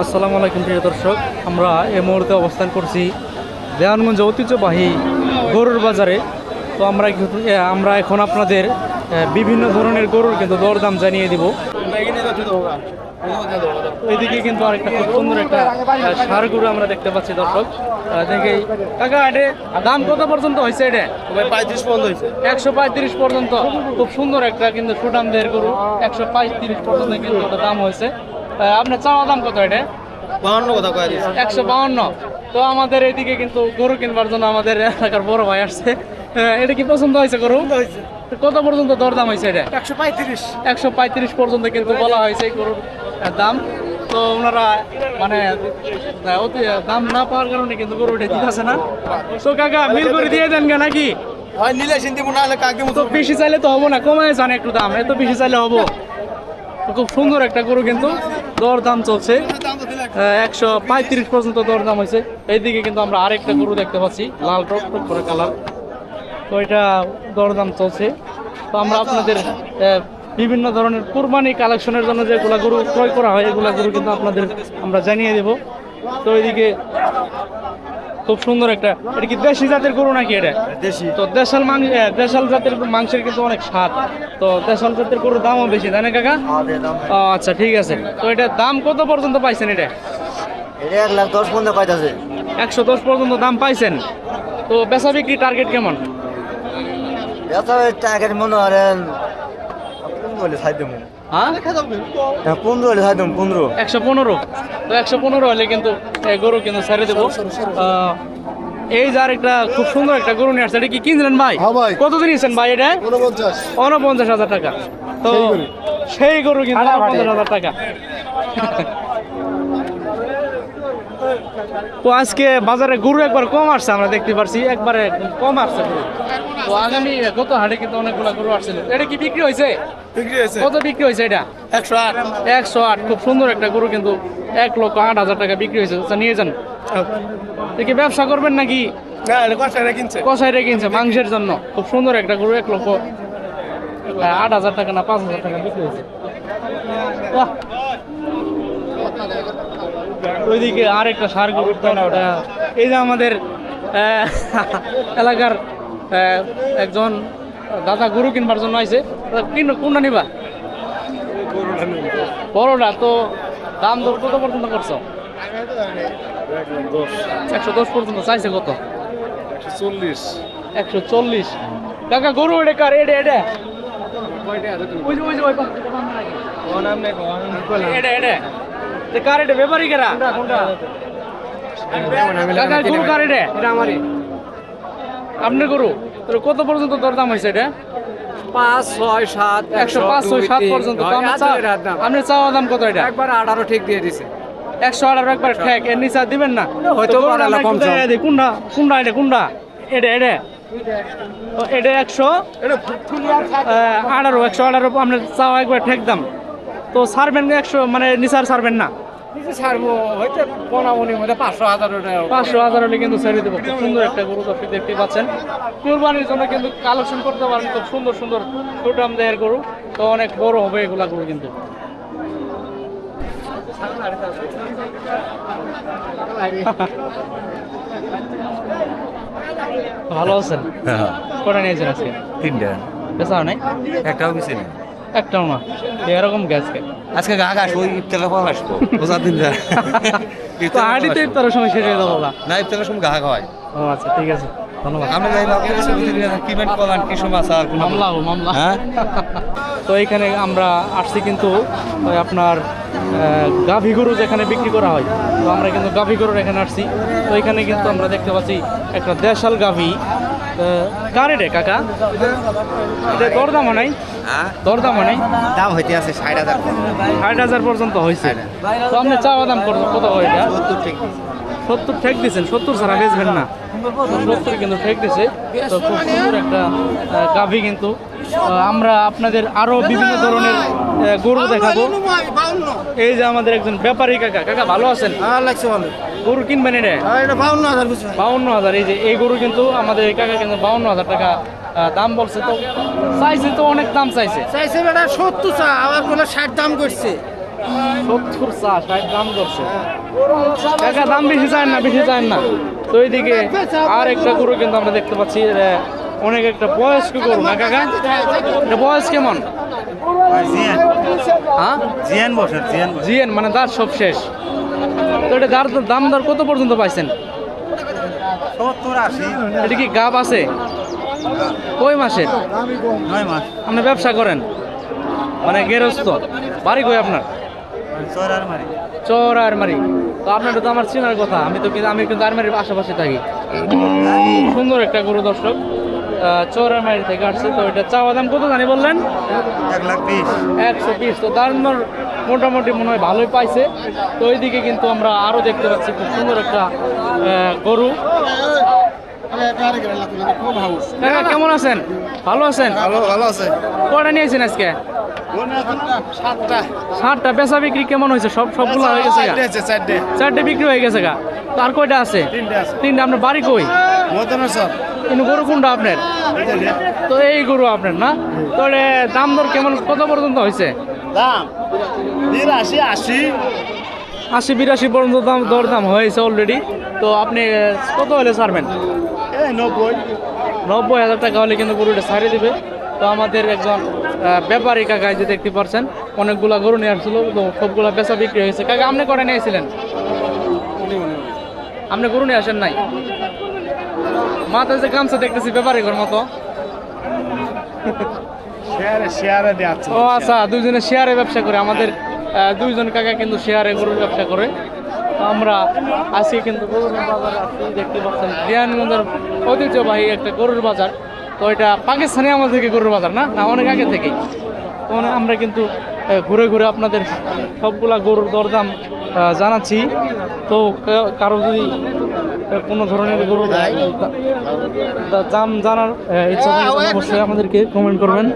আসসালামু আলাইকুম প্রিয় দর্শক আমরা এই মুহূর্তে অবস্থান করছি দেওয়ানগঞ্জ ঐতিহ্যবাহী গরুর বাজারে। তো আমরা আমরা এখন আপনাদের বিভিন্ন ধরনের গরুর কিন্তু দরদাম জানিয়ে দিব। এদিকে কিন্তু আরেকটা খুব সুন্দর একটা সার গরু আমরা দেখতে পাচ্ছি দর্শক। আহ, কাকা এটা দাম কত পর্যন্ত হয়েছে এটা? পঁয়ত্রিশ পর্যন্ত হয়েছে। একশো পঁয়ত্রিশ পর্যন্ত। খুব সুন্দর একটা কিন্তু সুটাম দেহের গরু একশো পঁয়ত্রিশ পর্যন্ত কিন্তু দাম হয়েছে। আপনার চাওয়া দাম কত এটা? বাহান্ন কথা কয়ে দিয়েছে একশো বাউন্ন তো আমাদের এদিকে কিন্তু গরু কিনবার জন্য আমাদের এলাকার বড় ভাই আসছে। এটা কি পছন্দ হয়েছে গরু? কত পর্যন্ত দরদাম হয়েছে এটা? একশো পঁয়ত্রিশ। একশো পঁয়ত্রিশ পর্যন্ত কিন্তু বলা হয়েছে এই গরুর দাম। তো ওনারা মানে অতি দাম না পাওয়ার কারণে কিন্তু গরু এটা দিতেছে না। তো কাকা মিল করে দিয়ে দেন গা নাকি? হয় নিলে চিনতে হলে কাকে তো বেশি চাইলে তো হব না কমায় জান একটু দাম এত বেশি চাইলে হব। খুব সুন্দর একটা গরু কিন্তু। দর দাম চলছে একশো পঁয়ত্রিশ পর্যন্ত দর দাম হয়েছে। এইদিকে কিন্তু আমরা আরেকটা গরু দেখতে পাচ্ছি লাল টক টক করে কালার। তো এটা দরদাম চলছে। তো আমরা আপনাদের বিভিন্ন ধরনের কোরবানি কালেকশনের জন্য যেগুলা গরু ক্রয় করা হয় এগুলা গরু কিন্তু আপনাদের আমরা জানিয়ে দেব। তো এইদিকে খুব সুন্দর একটা এটা কি দেশি জাতের গরু নাকি এটা? দেশি। তো দেশাল মাংস দেশাল জাতের মাংসের কিন্তু অনেক স্বাদ। তো দেশাল জাতের গরুর দামও বেশি তাই না কাকা? ও আচ্ছা ঠিক আছে। তো এটা দাম কত পর্যন্ত পাইছেন এটা? এক লাখ দশ পনেরো কয়টাছে একশো দশ পর্যন্ত দাম পাইছেন। তো বেচা বিক্রি টার্গেট কেমন? এত টাকার মনে করেন হ্যাঁ? পনেরো হলে দেবো পনেরো। একশো পনেরো। তো একশো পনেরো হলে কিন্তু গরু কিন্তু ছেড়ে দেবো। এই যার একটা খুব সুন্দর একটা গরু নিয়ে আসছে এটা কি কিনছিলেন ভাই? হ্যাঁ ভাই। কত ভাই এটা? উনপঞ্চাশ হাজার টাকা। তো সেই গরু। কিন্তু উনপঞ্চাশ হাজার টাকা। তো আজকে বাজারে গরু একবার কম আসছে আমরা দেখতে পারছি একবারে কম আসছে গরু। তো আগামী গত হাটে কিন্তু অনেকগুলো গরু আসছিল। এটা কি বিক্রি হয়েছে? কত বিক্রি হয়েছে এটা? একশো আট। একশো আট খুব সুন্দর একটা গরু কিন্তু এক লক্ষ আট হাজার টাকা বিক্রি হয়েছে। আচ্ছা, নিয়ে যান। দেখি ব্যবসা করবেন নাকি? এটা কিনছে। মাংসের জন্য। খুব সুন্দর একটা গরু এক লক্ষ আট হাজার টাকা না পাঁচ হাজার টাকা বিক্রি হয়েছে। ওইদিকে আর একটা সার। ওটা এই যে আমাদের এলাকার একজন দাদা গরু কিনবার জন্য আইছে। কিন কোনটা নিবা? বড়টা তো দাম দর কত পর্যন্ত করছ? একশো দশ পর্যন্ত চাইছে কত? চল্লিশ একশো চল্লিশ। কাকা গরু এটা কার? এটা এটা? ওই যে ওই যে ওই কার এটা? ব্যাপারী কেরা? কাকা গরু কার এটা? এটা আমারই। আপনার গরু? তোর কত পর্যন্ত দরদাম হয়েছে এটা? পাঁচ ছয় সাত একশো পাঁচ ছয় সাত পর্যন্ত। তো আপনার চাওয়া দাম কত এটা? একবার আঠারো ঠিক দিয়ে দিছে। একশো আঠারো একবার ঠেক এর নিচে দিবেন না? হয়তো। কোনটা? কোনটা এটা? কোনটা? এটা এটা? এটা একশো? আঠারো একশো আঠারো আপনার চাওয়া একবার ঠেক দাম। তো ছাড়বেন একশো মানে নিচার ছাড়বেন না। নিচে ছাড়বো হয়তো পনামনির মধ্যে পাঁচশো হাজার পাঁচশো হাজার হলে কিন্তু ছেড়ে দেবো। খুব সুন্দর একটা গরু আপনি দেখতে পাচ্ছেন। কুরবানির জন্য কিন্তু কালেকশন করতে পারেন খুব সুন্দর সুন্দর গরু। তো অনেক বড় হবে এগুলা গরু কিন্তু। ভালো আছেন? কটা নিয়েছেন আজকে? তিনটা। পেশা নাই? একটাও কিছু নেই। একটাও না এরকম কে আজকে গা আসব ইফতারের পর আসব। বোঝা দিন যা। তো হাঁটিতে তার সময় শেষ হয়ে যাব না ইফতারের সময় গা খাওয়াই ও আচ্ছা ঠিক আছে। ধন্যবাদ। আমরা যাই আপনার কাছে কি মেট পালান কি সময় আছে আর মামলা মামলা। হ্যাঁ? তো এখানে আমরা আসছি কিন্তু ওই আপনার গাভী গরু যেখানে বিক্রি করা হয়। তো আমরা কিন্তু গাভী গরুর এখানে আসছি। তো এখানে কিন্তু আমরা দেখতে পাচ্ছি একটা দেশাল গাভী। কার রে কাকা? দরদাম নাই? দরদামও নাই? দাম হইতে আছে ষাট হাজার ষাট হাজার পর্যন্ত হয়েছে তো আপনি চাওয়া দাম করব কত হয় এটা? সত্তর ঠেক দিয়েছেন সত্তর ছাড়া বেচবেন না। সত্তর কিন্তু ঠেক দিছে তো খুব সুন্দর একটা গাভী কিন্তু। আমরা আপনাদের আরও বিভিন্ন ধরনের গরু দেখাবো। এই যে আমাদের একজন ব্যাপারী কাকা। কাকা ভালো আছেন? হ্যাঁ গরু কিনবেন এটা? হ্যাঁ বাউন্ন হাজার বাউন্ন হাজার এই যে এই গরু কিন্তু আমাদের এই কাকা কিন্তু বাউন্ন হাজার টাকা দাম বলছে। তো চাইছে তো অনেক দাম চাইছে। চাইছে বেটা সত্তর চা আবার ষাট দাম করছে। সত্তর চা ষাট দাম করছে কাকা দাম বেশি চায় না বেশি চায় না। তো এইদিকে আর একটা গরু কিন্তু আমরা দেখতে পাচ্ছি অনেক একটা বয়স্ক গরু না কাকা? এটা বয়স কেমন? হ্যাঁ? জিএন মানে দাঁত সব শেষ। তো এটা দার দাম দর কত পর্যন্ত পাইছেন? এটা কি গাব আছে? কই মাসের? নয় মাস। আপনি ব্যবসা করেন? মানে গেরস্ত। বাড়ি কই আপনার? চর আরমারি তো আপনার তো আমার চেনার কথা। আমি তো কিন্তু আমি কিন্তু আরমারির আশেপাশে থাকি। সুন্দর একটা গরু দর্শক। আহ, চর আরমারি থেকে আসছে। তো এটা চাওয়া দাম কত জানি বললেন? এক লাখ বিশ। একশো তো তার মোটামুটি মনে হয় ভালোই পাইছে। তো ওইদিকে কিন্তু আমরা আরও দেখতে পাচ্ছি খুব সুন্দর একটা আহ, গরু। কাকা, কেমন আছেন? ভালো আছেন? ভালো ভালো আছে। কটা নিয়েছেন আজকে? ষাটটা বেচা বিক্রি কেমন হয়েছে? সব সবগুলো হয়ে গেছে চারটে বিক্রি হয়ে গেছে গা? তো আর কয়টা আছে? তিনটা আপনার বাড়ি কই? কিন্তু গরু কোনটা আপনার? তো এই গরু আপনার না? তো এ দাম দর কেমন? কত পর্যন্ত হয়েছে? দাম? বিরাশি আশি। আশি বিরাশি পর্যন্ত দাম দর দাম হয়েছে অলরেডি তো আপনি কত হলে ছাড়বেন? নব্বই। নব্বই হাজার টাকা হলে কিন্তু গরুটা ছাড়িয়ে দিবে। তো আমাদের একজন ব্যাপারী কাকা যে দেখতে পাচ্ছেন অনেকগুলা গরু নিয়ে আসছিল তো সবগুলা বেচা বিক্রি হয়েছে। কাকা আপনি করে নিয়েছিলেন আপনি গরু নিয়ে আসেন নাই? মাথায় যে গামছা দেখতেছি ব্যাপারী ঘর মতো। ও আচ্ছা দুইজনে শেয়ারে ব্যবসা করে। আমাদের দুইজন কাকা কিন্তু শেয়ারে গরুর ব্যবসা করে। আমরা আজকে কিন্তু গরুর বাজারে দেখতে পাচ্ছেন। দিয়ানগঞ্জের ঐতিহ্যবাহী একটা গরুর বাজার। তো এটা পাকিস্তানি আমল থেকে গরুর বাজার না? না, অনেক আগে থেকেই। তো আমরা কিন্তু ঘুরে ঘুরে আপনাদের সবগুলা গরুর দরদাম জানাচ্ছি। তো কারও যদি কোনো ধরনের দা- দাম জানার ইচ্ছা অবশ্যই আমাদেরকে কমেন্ট করবেন।